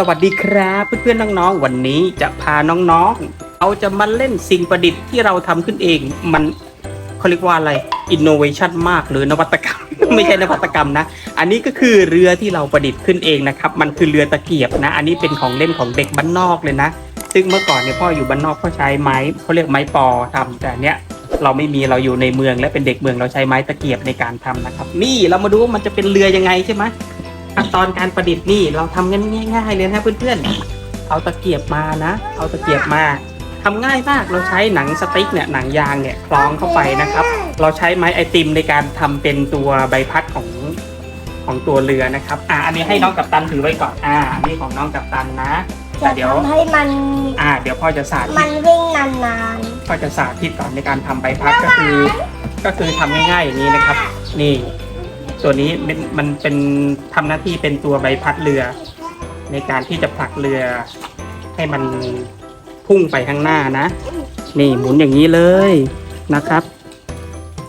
สวัสดีครับเพื่อนๆน้องๆวันนี้จะพาน้องๆเราจะมาเล่นสิ่งประดิษฐ์ที่เราทำขึ้นเอง มันเขาเรียกว่าอะไรอินโนเวชันมากหรือนวัตกรรม ไม่ใช่นวัตกรรมนะ อันนี้ก็คือเรือที่เราประดิษฐ์ขึ้นเองนะครับ มันคือเรือตะเกียบนะ อันนี้เป็นของเล่นของเด็กบ้านนอกเลยนะ ซึ่งเมื่อก่อนเนี่ยพ่ออยู่บ้านนอกพ่อใช้ไม้เขาเรียกไม้ปอทำแต่เนี้ยเราไม่มีเราอยู่ในเมืองและเป็นเด็กเมืองเราใช้ไม้ตะเกียบในการทำนะครับ นี่เรามาดูว่ามันจะเป็นเรือยังไงใช่ไหม ขั้นตอนการประดิษฐ์นี่เราทำกันง่ายๆเลยนะเพื่อนๆ เอาตะเกียบมานะ เอาตะเกียบมาทำง่ายมากเราใช้หนังสติ๊กเนี่ยหนังยางเนี่ยคล้องเข้าไปนะครับ เราใช้ไม้ไอติมในการทำเป็นตัวใบพัดของของตัวเรือนะครับอ่าอันนี้ให้น้องกัปตันถือไว้ก่อนอ่าอันนี้ของน้องกัปตันนะแต่จะเดี๋ยวทำให้มันอ่า เดี๋ยวพ่อจะสาธิมัตนวิ่งนานก็จะสาธิตก่อนในการทำใบพัดก็คือ ก็คือทำง่ายๆอย่างนี้นะครับ นี่ ตัวนี้มันมันเป็นทำหน้าที่เป็นตัวใบพัดเรือ ในการที่จะผลักเรือ ให้มันพุ่งไปข้างหน้านะ นี่หมุนอย่างนี้เลยนะครับ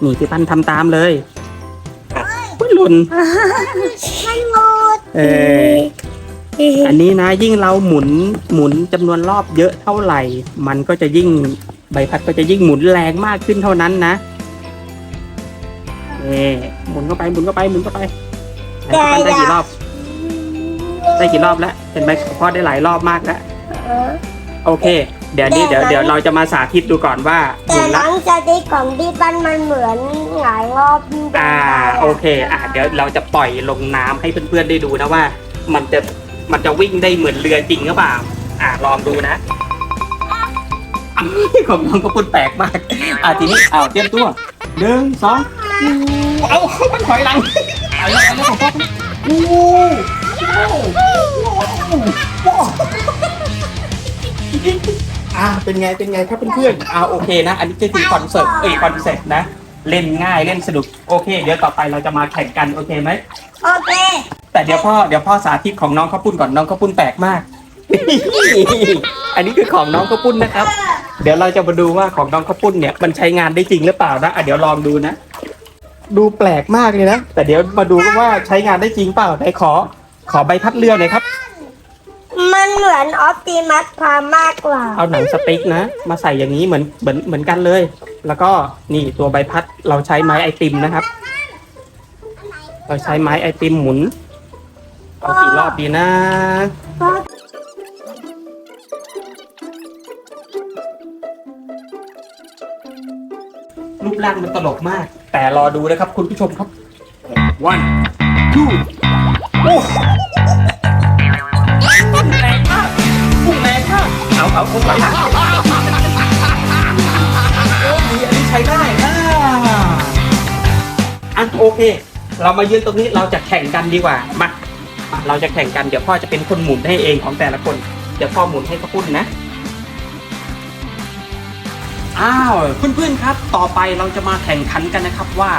นี่พี่ปั้นทำตามเลยอุ้ยหล่นๆมันงูดเอออันนี้นะยิ่งเราหมุนหมุนจำนวนรอบเยอะเท่าไหร่ มันก็จะยิ่งใบพัดก็จะยิ่งหมุนแรงมากขึ้นเท่านั้นนะนี่ หมุนเข้าไปหมุนเข้าไปหมุนเข้าไปไหนพี่ปั้นได้กี่รอบ ได้กี่รอบแล้วเห็นไหมพ่อได้หลายรอบมากแล้วเออโอเค เดี๋ยวนี้เดี๋ยวเดี๋ยวเราจะมาสาธิตดูก่อนว่าหแต่มุนหละลังจากที่ของพี่ปั้นมันเหมือนหงายรอบอ่าโอเคอ่าเดี๋ยวเราจะปล่อยลงน้ำให้เพื่อนๆได้ดูนะว่า มันจะมันจะวิ่งได้เหมือนเรือจริงหรือเปล่าอ่าลองดูนะอันนี้ของน้องก็พูดแปลกมากอ่าทีนี้เอาเตรียมตัวหนึ่งสอง เอามันถอยหลังเอาแล้วเอาแล้วของพ่อโอ้โหอ่าเป็นไงเป็นไงครับเพื่อนๆอ่าโอเคนะ อันนี้ก็คือคอนเสิร์ตเอ้ยคอนเซ็ปต์นะ เล่นง่ายเล่นสนุกโอเค เดี๋ยวต่อไปเราจะมาแข่งกันโอเคไหมโอเค แต่เดี๋ยวพ่อเดี๋ยวพ่อสาธิตของน้องข้าวปุ้นก่อนน้องข้าวปุ้นแปลกมาก อันนี้คือของน้องข้าวปุ้นนะครับ เดี๋ยวเราจะมาดูว่าของน้องข้าวปุ้นเนี่ยมันใช้งานได้จริงหรือเปล่านะอะเดี๋ยวลองดูนะ ดูแปลกมากเลยนะ แต่เดี๋ยวมาดูกันว่าใช้งานได้จริงเปล่าไหนขอ ขอใบพัดเรือหน่อยครับ มันเหมือนออปติมัสพามมากกว่า เอาหนังสติ๊กนะ มาใส่อย่างนี้เหมือนเหมือนเหมือนกันเลย แล้วก็นี่ตัวใบพัดเราใช้ไม้ไอติมนะครับ เราใช้ไม้ไอติมหมุนเอากี่รอบดีนะรูปร่างมันตลกมาก แต่รอดูนะครับ คุณผู้ชมครับ one two โอ้พุ่งแรงมากพุ่งแรงมากเอาเอาเอาไปโอ้ดีอันนี้ใช้ได้อ่าอะโอเค เรามายืนตรงนี้เราจะแข่งกันดีกว่า มามาเราจะแข่งกันเดี๋ยวพ่อจะเป็นคนหมุนให้เองของแต่ละคน เดี๋ยวพ่อหมุนให้เขาพุ่นนะ อ้าวเพื่อนๆครับ ต่อไปเราจะมาแข่งขันกันนะครับว่า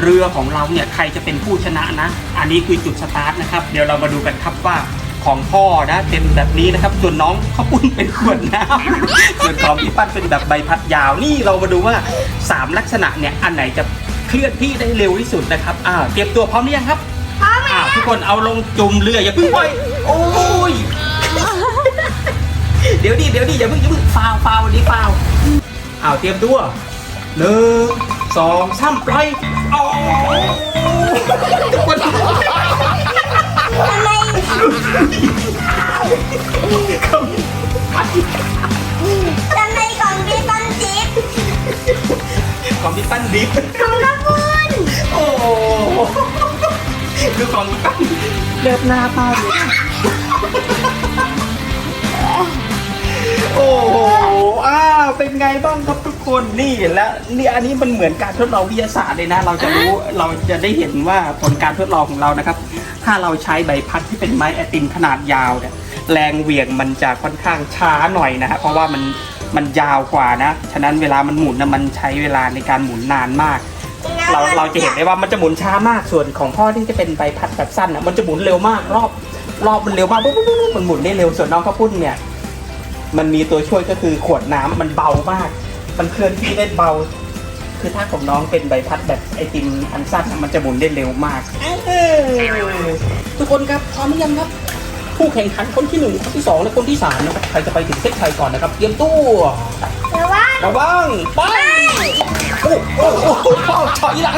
เรือของเราเนี่ยใครจะเป็นผู้ชนะนะ อันนี้คือจุดสตาร์ทนะครับ เดี๋ยวเรามาดูกันครับว่าของพ่อนะเป็นแบบนี้นะครับส่วนน้องเขาปุ้นเป็นขวดน้ำส่วนของพี่ปั้นเป็นแบบใบพัดยาวนี่เรามาดูว่าสามลักษณะเนี่ยอันไหนจะเคลื่อนที่ได้เร็วที่สุดนะครับอ้าวเตรียมตัวพร้อมหรือยังครับอ้าวทุกคนเอาลงจุ่มเรืออย่าเพิ่งปล่อยโอ้ยเดี๋ยวดิเดี๋ยวดิอย่าเพิ่งอย่าเพิ่งฟาวฟาววันนี้ฟาว อ้าวเตรียมตัวหนึ่งสองสามปล่อยโอ้ทุกคนทำไมทำไมของพี่ปั้นจิ๊บของพี่ปั้นดิฟของกระพุนโอ้โหดูของพี่ปั้นเลือดหน้าป้าเลย โอ้โห อ้าว เป็นไงบ้างครับทุกคน นี่แล้วนี่อันนี้มันเหมือนการทดลองวิทยาศาสตร์เลยนะ เราจะรู้ เราจะได้เห็นว่าผลการทดลองของเรานะครับ ถ้าเราใช้ใบพัดที่เป็นไม้ไอติมขนาดยาวเนี่ย แรงเหวี่ยงมันจะค่อนข้างช้าหน่อยนะฮะ เพราะว่ามัน มันยาวกว่านะ ฉะนั้นเวลามันหมุนนะมันใช้เวลาในการหมุนนานมาก เรา เราจะเห็นได้ว่ามันจะหมุนช้ามาก ส่วนของพ่อที่จะเป็นใบพัดแบบสั้นอะมันจะหมุนเร็วมาก รอบ รอบมันเร็วมากปุ๊บปุ๊บปุ๊บมันหมุนได้เร็ว ส่วนน้องข้าวปุ้นเนี่ย มันมีตัวช่วยก็คือขวดน้ำมันเบามาก มันเคลื่อนที่ได้เบา คือถ้าของน้องเป็นใบพัดแบบไอติมอันสั้นอะมันจะหมุนได้เร็วมากเออทุกคนครับพร้อมหรือยังครับ ผู้แข่งขันคนที่หนึ่งคนที่สองและคนที่สามนะครับใครจะไปถึงเส้นชัยก่อนนะครับเตรียมตัวแต่ว่าระวังไปโอ้โอ้โอ้โอ้พ่อถอยหลัง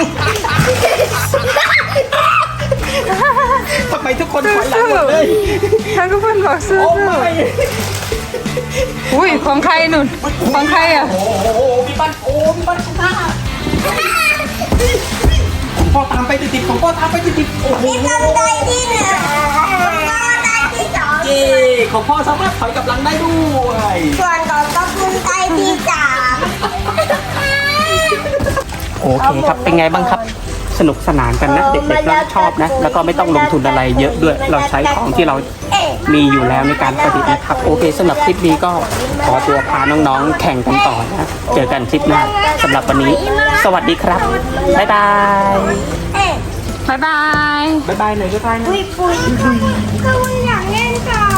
ทำไมทุกคนถอยหลังหมดเลยทั้งทุกคนบอกสู้โอ้ไม่ๆ อุ้ยของใครนุ่นของใครอะ โอ้โหพี่ปั้นโอ้พี่ปั้นข้างหน้าของพ่อตามไปติดๆของพ่อตามไปติดๆโอ้โหพี่กำได้ที่หนึ่งก็ได้ที่สองเย้ของพ่อสามารถถอยกลับหลังได้ด้วยส่วนของตะคุณได้ที่สามโอเคครับเป็นไงบ้างครับ สนุกสนานกันนะเด็กๆก็ชอบนะ แล้วก็ไม่ต้องลงทุนอะไรเยอะด้วย เราใช้ของที่เราเอ๊ะมีอยู่แล้วในการประดิษฐ์นะครับ โอเคสำหรับคลิปนี้ก็ขอตัวพาน้องๆ แข่งกันต่อนะ เจอกันคลิปหน้าสำหรับวันนี้ สวัสดีครับ บ๊ายบายเอ๊ะบ๊ายบายบ๊ายบายหน่อยบ๊ายบายหน่อยปุยปุยก็อยากเล่นต่อ